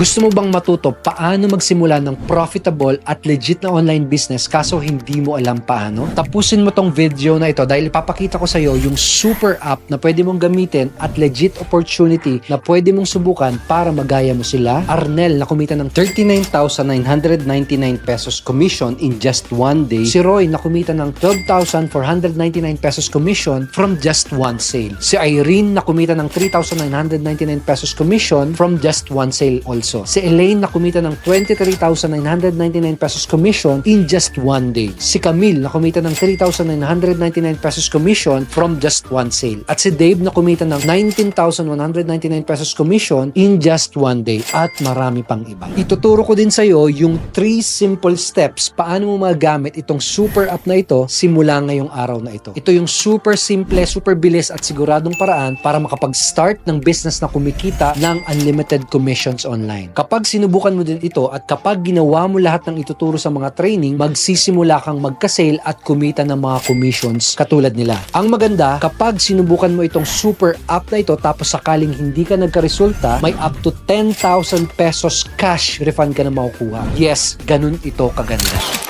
Gusto mo bang matuto paano magsimula ng profitable at legit na online business kaso hindi mo alam paano? Tapusin mo tong video na ito dahil ipapakita ko sa iyo yung super app na pwede mong gamitin at legit opportunity na pwede mong subukan para magaya mo sila. Arnel na kumita ng 39,999 pesos commission in just one day. Si Roy na kumita ng 12,499 pesos commission from just one sale. Si Irene na kumita ng 3,999 pesos commission from just one sale also. Si Elaine na kumita ng 23,999 pesos commission in just one day. Si Camille na kumita ng 3,999 pesos commission from just one sale. At si Dave na kumita ng 19,199 pesos commission in just one day. At marami pang iba. Ituturo ko din sa iyo yung 3 simple steps paano mo magamit itong super app na ito simula ngayong araw na ito. Ito yung super simple, super bilis at siguradong paraan para makapag-start ng business na kumikita ng unlimited commissions online. Kapag sinubukan mo din ito at kapag ginawa mo lahat ng ituturo sa mga training, magsisimula kang magka-sale at kumita ng mga commissions katulad nila. Ang maganda, kapag sinubukan mo itong super app na ito tapos sakaling hindi ka nagka-resulta, may up to 10,000 pesos cash refund ka na makukuha. Yes, ganun ito kaganda.